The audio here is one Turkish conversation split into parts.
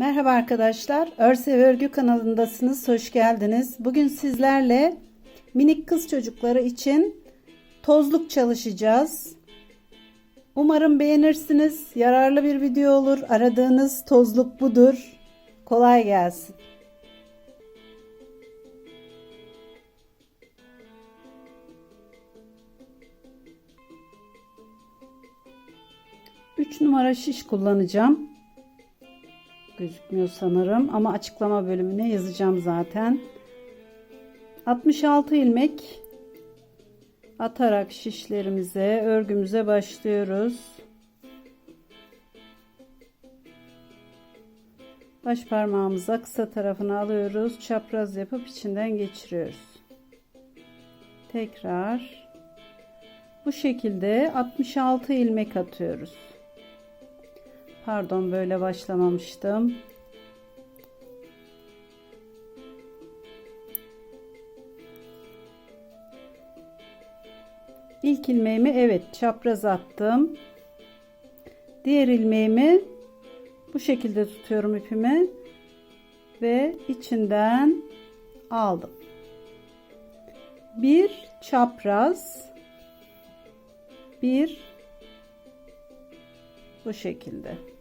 Merhaba arkadaşlar. Örsev Örgü kanalındasınız. Hoş geldiniz. Bugün sizlerle minik kız çocukları için tozluk çalışacağız. Umarım beğenirsiniz. Yararlı bir video olur. Aradığınız tozluk budur. Kolay gelsin. Üç numara şiş kullanacağım gözükmüyor sanırım ama açıklama bölümüne yazacağım zaten. 66 ilmek atarak şişlerimize, örgümüze başlıyoruz. Baş parmağımıza kısa tarafını alıyoruz. Çapraz yapıp içinden geçiriyoruz. Tekrar bu şekilde 66 ilmek atıyoruz. Pardon böyle başlamamıştım. İlk ilmeğimi evet çapraz attım. Diğer ilmeğimi bu şekilde tutuyorum ipimi ve içinden aldım. Bir çapraz bir bu şekilde.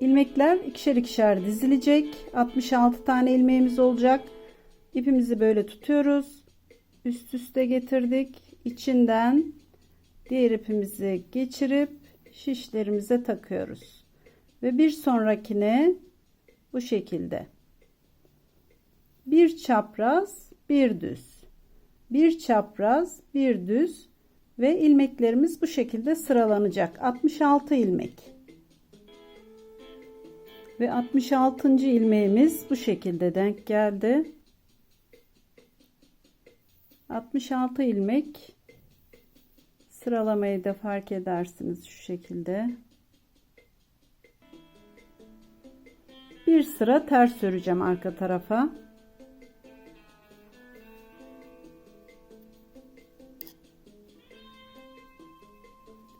İlmekler ikişer ikişer dizilecek. 66 tane ilmeğimiz olacak. İpimizi böyle tutuyoruz. Üst üste getirdik. İçinden diğer ipimizi geçirip şişlerimize takıyoruz. Ve bir sonrakine bu şekilde. Bir çapraz, bir düz. Bir çapraz, bir düz ve ilmeklerimiz bu şekilde sıralanacak. 66 ilmek. Ve 66. ilmeğimiz bu şekilde denk geldi. 66 ilmek sıralamayı da fark edersiniz şu şekilde. Bir sıra ters öreceğim arka tarafa.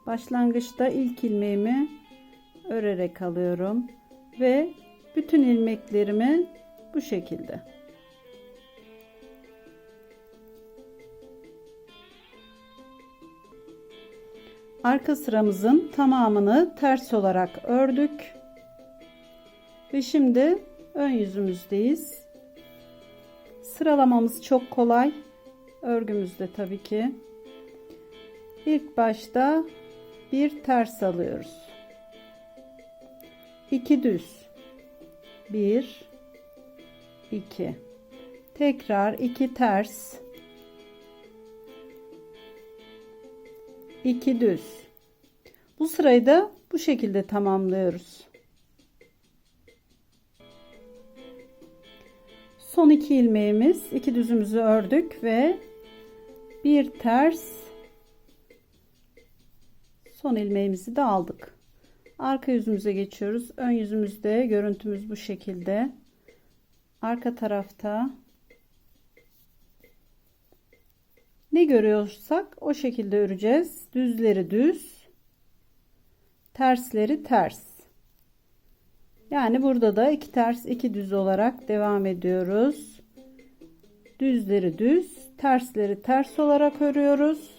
Başlangıçta ilk ilmeğimi örerek alıyorum ve bütün ilmeklerimi bu şekilde. Arka sıramızın tamamını ters olarak ördük. Ve şimdi ön yüzümüzdeyiz. Sıralamamız çok kolay. Örgümüzde tabii ki. İlk başta bir ters alıyoruz 2 düz. 1 2 tekrar 2 ters. 2 düz. Bu sırayı da bu şekilde tamamlıyoruz. Son iki ilmeğimiz iki düzümüzü ördük ve bir ters son ilmeğimizi de aldık Arka yüzümüze geçiyoruz. Ön yüzümüzde görüntümüz bu şekilde. Arka tarafta ne görüyorsak o şekilde öreceğiz. Düzleri düz, tersleri ters. Yani burada da iki ters iki düz olarak devam ediyoruz. Düzleri düz, tersleri ters olarak örüyoruz.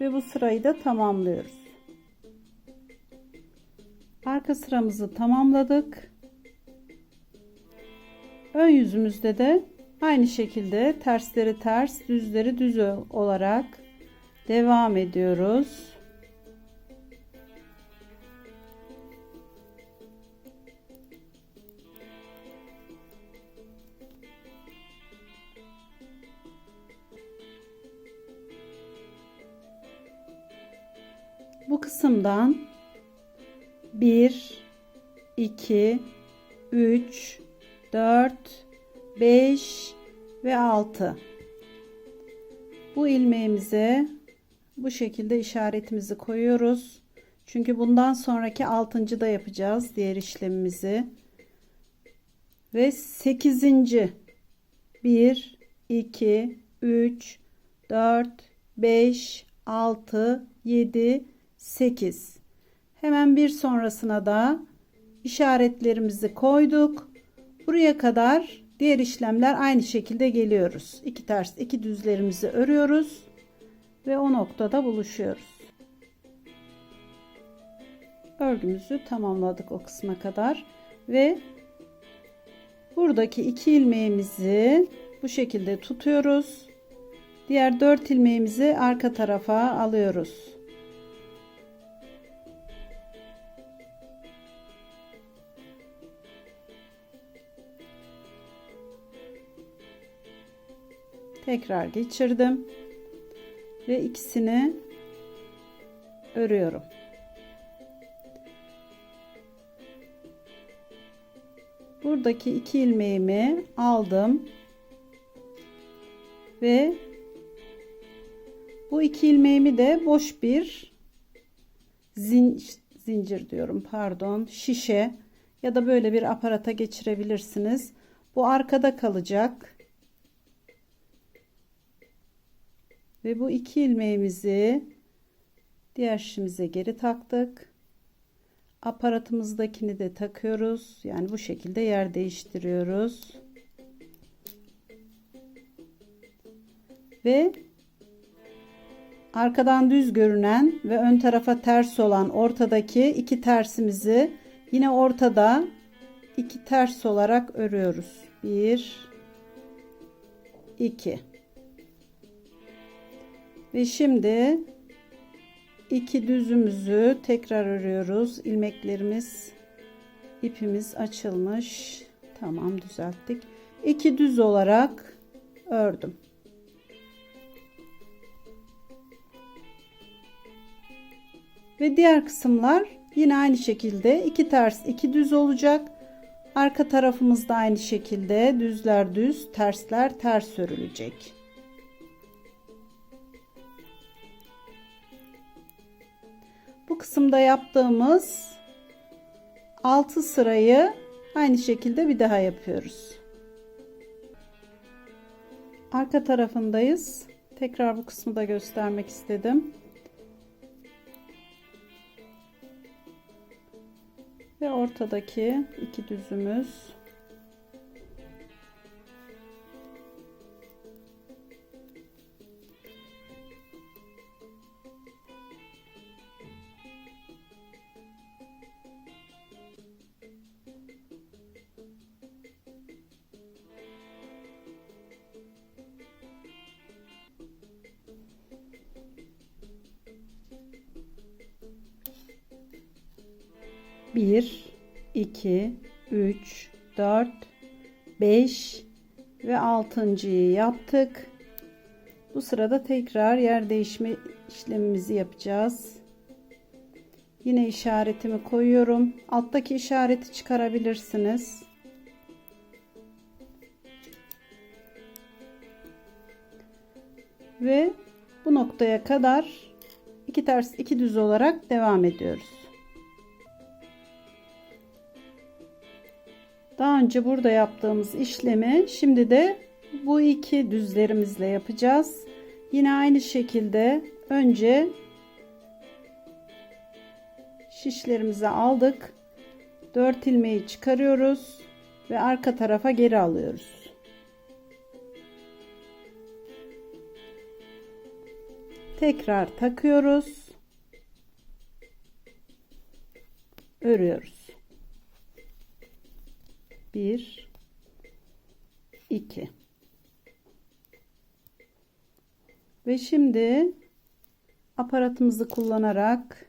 Ve bu sırayı da tamamlıyoruz. Arka sıramızı tamamladık. Ön yüzümüzde de aynı şekilde tersleri ters, düzleri düz olarak devam ediyoruz. Bu kısımdan 1 2 3 4 5 ve 6 bu ilmeğimize bu şekilde işaretimizi koyuyoruz çünkü bundan sonraki 6. da yapacağız diğer işlemimizi ve 8. 1 2 3 4 5 6 7 8 Hemen bir sonrasına da işaretlerimizi koyduk. Buraya kadar diğer işlemler aynı şekilde geliyoruz. İki ters iki düzlerimizi örüyoruz ve o noktada buluşuyoruz. Örgümüzü tamamladık o kısma kadar ve buradaki iki ilmeğimizi bu şekilde tutuyoruz. Diğer dört ilmeğimizi arka tarafa alıyoruz. Tekrar geçirdim ve ikisini örüyorum. Buradaki iki ilmeğimi aldım ve bu iki ilmeğimi de boş bir zin, zincir diyorum pardon şişe ya da böyle bir aparata geçirebilirsiniz. Bu arkada kalacak. Ve bu iki ilmeğimizi diğer şişimize geri taktık. Aparatımızdakini de takıyoruz. Yani bu şekilde yer değiştiriyoruz. Ve arkadan düz görünen ve ön tarafa ters olan ortadaki iki tersimizi yine ortada iki ters olarak örüyoruz. 1 2 Ve şimdi iki düzümüzü tekrar örüyoruz. ilmeklerimiz ipimiz açılmış. Tamam düzelttik. İki düz olarak ördüm. Ve diğer kısımlar yine aynı şekilde iki ters iki düz olacak. Arka tarafımızda aynı şekilde düzler düz, tersler ters örülecek. Bu kısımda yaptığımız 6 sırayı aynı şekilde bir daha yapıyoruz. Arka tarafındayız. Tekrar bu kısmı da göstermek istedim. Ve ortadaki iki düzümüz bir, iki, üç, dört, beş ve altıncıyı yaptık. Bu sırada tekrar yer değişme işlemimizi yapacağız. Yine işaretimi koyuyorum. Alttaki işareti çıkarabilirsiniz. Ve bu noktaya kadar iki ters iki düz olarak devam ediyoruz. Önce burada yaptığımız işlemi şimdi de bu iki düzlerimizle yapacağız. Yine aynı şekilde önce şişlerimizi aldık. 4 ilmeği çıkarıyoruz ve arka tarafa geri alıyoruz. Tekrar takıyoruz. Örüyoruz. 1 2 ve şimdi aparatımızı kullanarak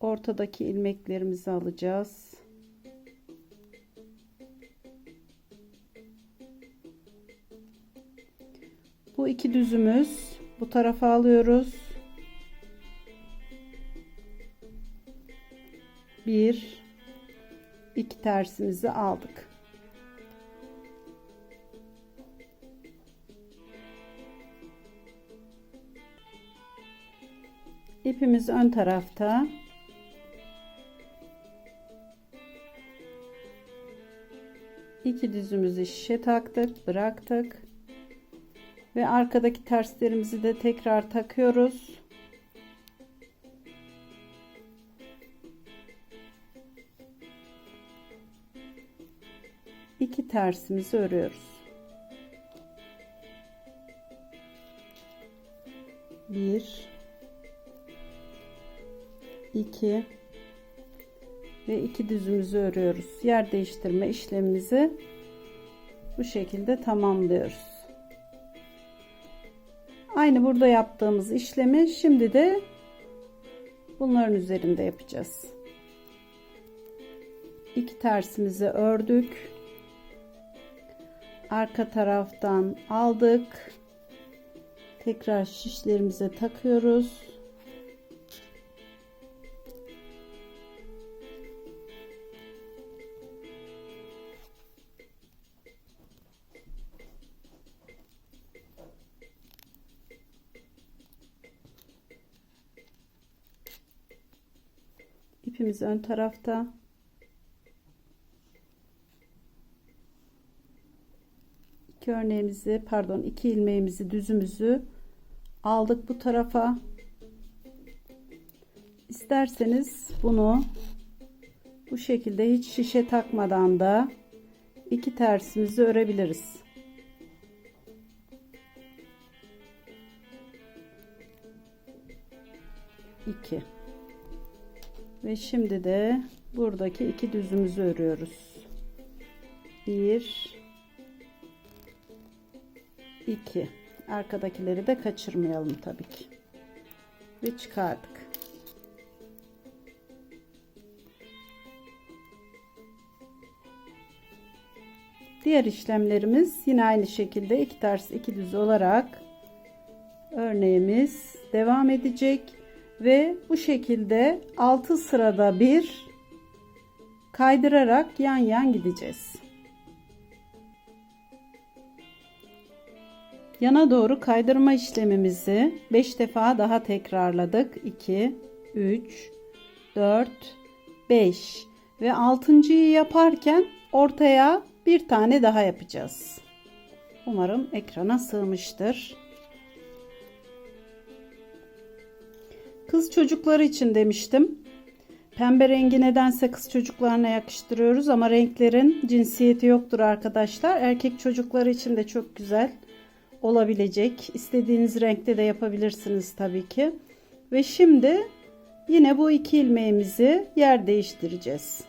ortadaki ilmeklerimizi alacağız. Bu iki düzümüz bu tarafa alıyoruz. Bir, iki tersimizi aldık. İpimiz ön tarafta. İki düzümüzü şişe taktık, bıraktık. Ve arkadaki terslerimizi de tekrar takıyoruz. Tersimizi örüyoruz. Bir, iki ve iki düzümüzü örüyoruz. Yer değiştirme işlemimizi bu şekilde tamamlıyoruz. Aynı burada yaptığımız işlemi şimdi de bunların üzerinde yapacağız. İki tersimizi ördük. Arka taraftan aldık. Tekrar şişlerimize takıyoruz. İpimiz ön tarafta. Örneğimizi pardon iki ilmeğimizi düzümüzü aldık bu tarafa. İsterseniz bunu bu şekilde hiç şişe takmadan da iki tersimizi örebiliriz. İki. Ve şimdi de buradaki iki düzümüzü örüyoruz. Bir, iki. Arkadakileri de kaçırmayalım tabii ki. Ve çıkardık. Diğer işlemlerimiz yine aynı şekilde iki ters iki düz olarak örneğimiz devam edecek ve bu şekilde 6 sırada bir kaydırarak yan yan gideceğiz. Yana doğru kaydırma işlemimizi 5 defa daha tekrarladık. 2 3 4 5 ve 6.yı yaparken ortaya bir tane daha yapacağız. Umarım ekrana sığmıştır. Kız çocukları için demiştim. Pembe rengi nedense kız çocuklarına yakıştırıyoruz ama renklerin cinsiyeti yoktur arkadaşlar. Erkek çocukları için de çok güzel olabilecek. İstediğiniz renkte de yapabilirsiniz tabii ki. Ve şimdi yine bu iki ilmeğimizi yer değiştireceğiz.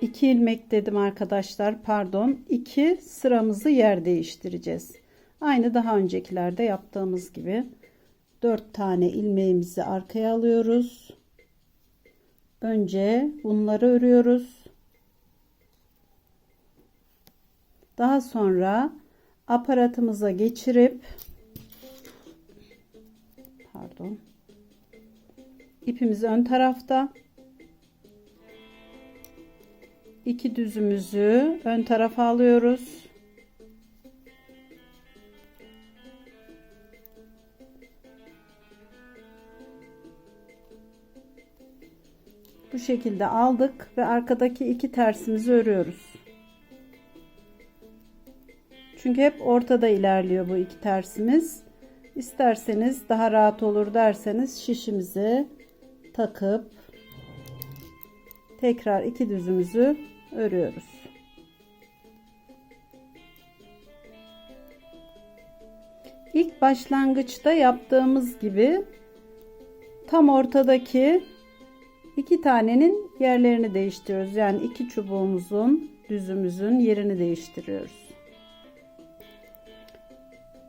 İki ilmek dedim arkadaşlar pardon. iki sıramızı yer değiştireceğiz. Aynı daha öncekilerde yaptığımız gibi 4 tane ilmeğimizi arkaya alıyoruz. Önce bunları örüyoruz. Daha sonra aparatımıza geçirip pardon ipimiz ön tarafta iki düzümüzü ön tarafa alıyoruz. Bu şekilde aldık ve arkadaki iki tersimizi örüyoruz. Çünkü hep ortada ilerliyor bu iki tersimiz. İsterseniz daha rahat olur derseniz şişimizi takıp tekrar iki düzümüzü örüyoruz. İlk başlangıçta yaptığımız gibi tam ortadaki iki tanenin yerlerini değiştiriyoruz. Yani iki çubuğumuzun düzümüzün yerini değiştiriyoruz.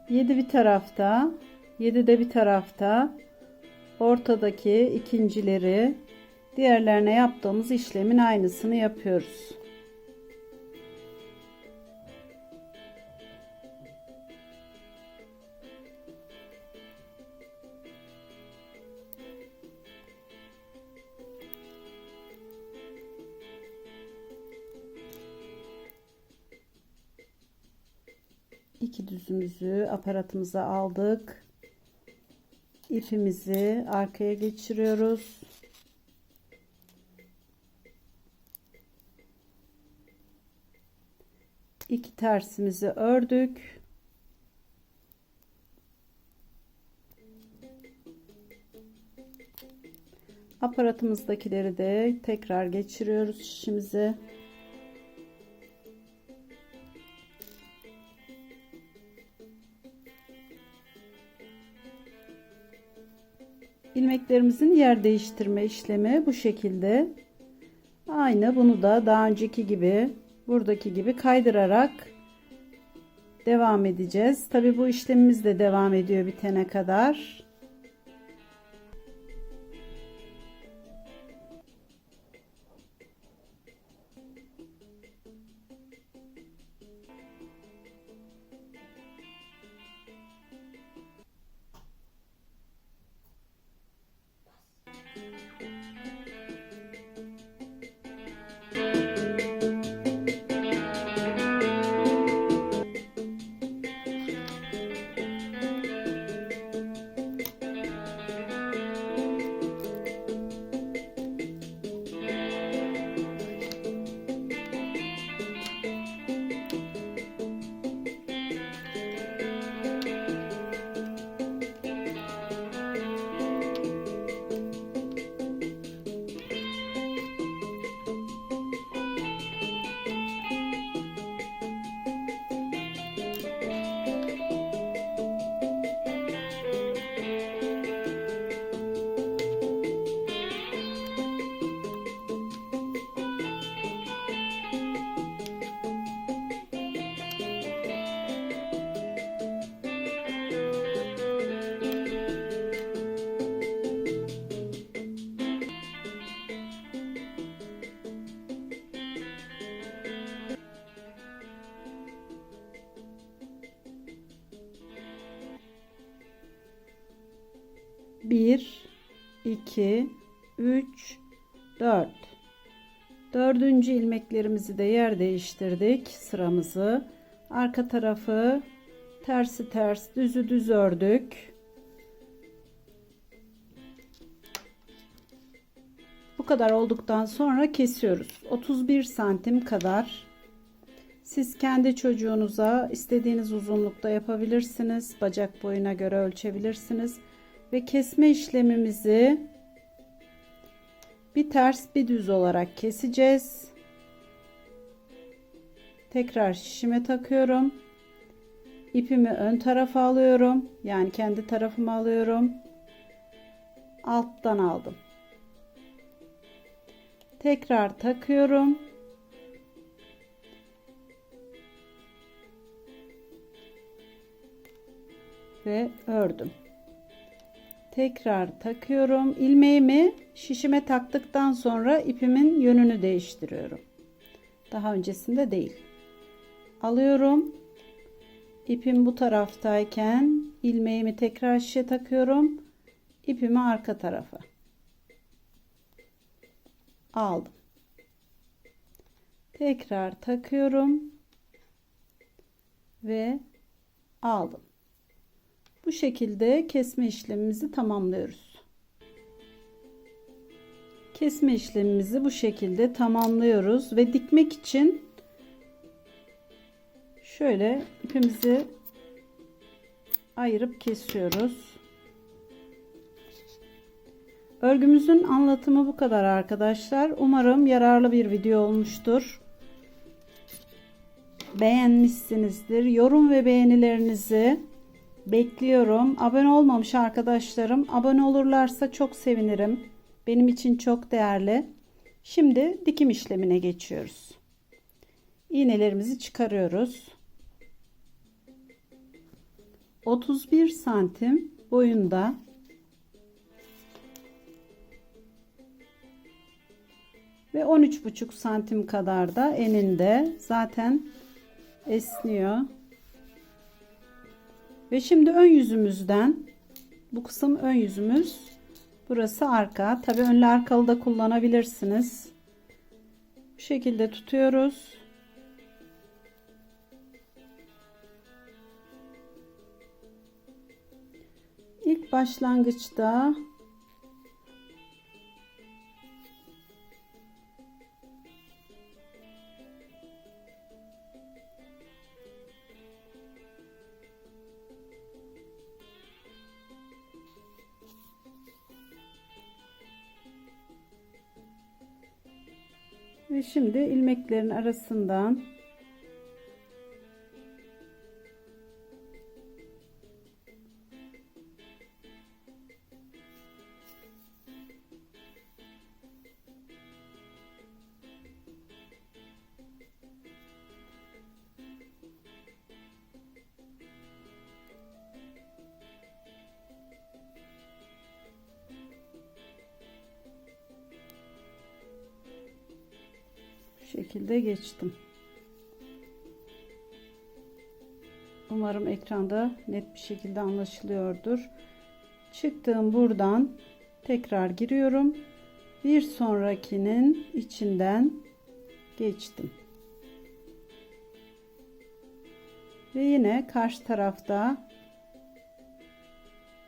7 bir tarafta, 7 de bir tarafta ortadaki ikincileri diğerlerine yaptığımız işlemin aynısını yapıyoruz. İki düzümüzü aparatımıza aldık. İpimizi arkaya geçiriyoruz. İki tersimizi ördük. Aparatımızdakileri de tekrar geçiriyoruz şişimize. İlmeklerimizin yer değiştirme işlemi bu şekilde. Aynı bunu da daha önceki gibi buradaki gibi kaydırarak devam edeceğiz. Tabi bu işlemimiz de devam ediyor bitene kadar. Bir, iki, üç, dört. Dördüncü ilmeklerimizi de yer değiştirdik sıramızı. Arka tarafı tersi ters düzü düz ördük. Bu kadar olduktan sonra kesiyoruz. 31 santim kadar. Siz kendi çocuğunuza istediğiniz uzunlukta yapabilirsiniz. Bacak boyuna göre ölçebilirsiniz. Ve kesme işlemimizi bir ters bir düz olarak keseceğiz. Tekrar şişime takıyorum. İpimi ön tarafa alıyorum. Yani kendi tarafıma alıyorum. Alttan aldım. Tekrar takıyorum. Ve ördüm. Tekrar takıyorum. ilmeğimi şişime taktıktan sonra ipimin yönünü değiştiriyorum. Daha öncesinde değil. Alıyorum. İpim bu taraftayken ilmeğimi tekrar şişe takıyorum. İpimi arka tarafa. Aldım. Tekrar takıyorum. Ve aldım. Bu şekilde kesme işlemimizi tamamlıyoruz. Kesme işlemimizi bu şekilde tamamlıyoruz ve dikmek için şöyle ipimizi ayırıp kesiyoruz. Örgümüzün anlatımı bu kadar arkadaşlar. Umarım yararlı bir video olmuştur. Beğenmişsinizdir. Yorum ve beğenilerinizi Bekliyorum. Abone olmamış arkadaşlarım abone olurlarsa çok sevinirim. Benim için çok değerli. Şimdi dikim işlemine geçiyoruz. İğnelerimizi çıkarıyoruz. 31 santim boyunda ve 13,5 santim kadar da eninde zaten esniyor. Ve şimdi ön yüzümüzden bu kısım ön yüzümüz. Burası arka. Tabi önlü arkalı da kullanabilirsiniz. Bu şekilde tutuyoruz. İlk başlangıçta şimdi ilmeklerin arasından şekilde geçtim. Umarım ekranda net bir şekilde anlaşılıyordur. Çıktığım buradan tekrar giriyorum. Bir sonrakinin içinden geçtim. Ve yine karşı tarafta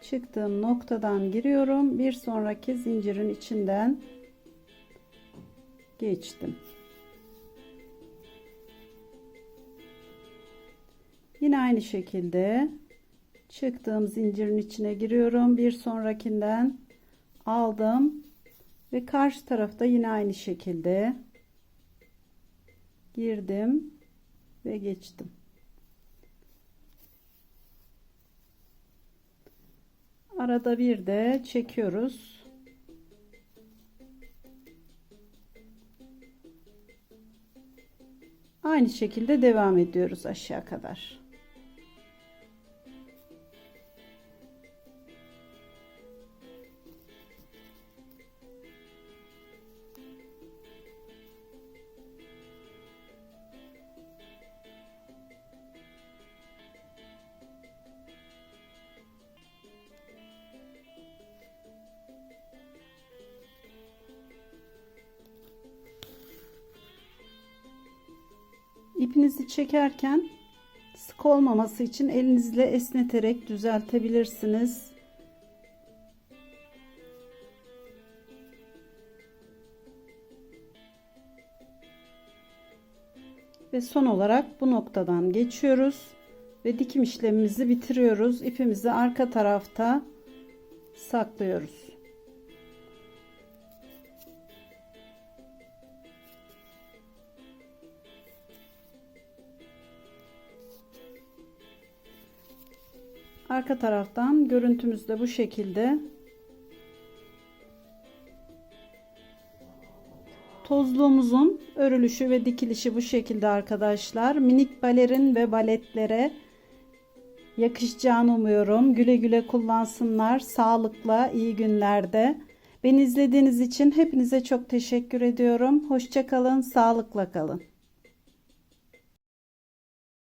çıktığım noktadan giriyorum. Bir sonraki zincirin içinden geçtim. Yine aynı şekilde çıktığım zincirin içine giriyorum. Bir sonrakinden aldım ve karşı tarafta yine aynı şekilde girdim ve geçtim. Arada bir de çekiyoruz. Aynı şekilde devam ediyoruz aşağı kadar. İpinizi çekerken sık olmaması için elinizle esneterek düzeltebilirsiniz. Ve son olarak bu noktadan geçiyoruz ve dikim işlemimizi bitiriyoruz. İpimizi arka tarafta saklıyoruz. Arka taraftan görüntümüz de bu şekilde. Tozluğumuzun örülüşü ve dikilişi bu şekilde arkadaşlar. Minik balerin ve baletlere yakışacağını umuyorum. Güle güle kullansınlar. Sağlıkla iyi günlerde. Beni izlediğiniz için hepinize çok teşekkür ediyorum. Hoşçakalın, sağlıkla kalın.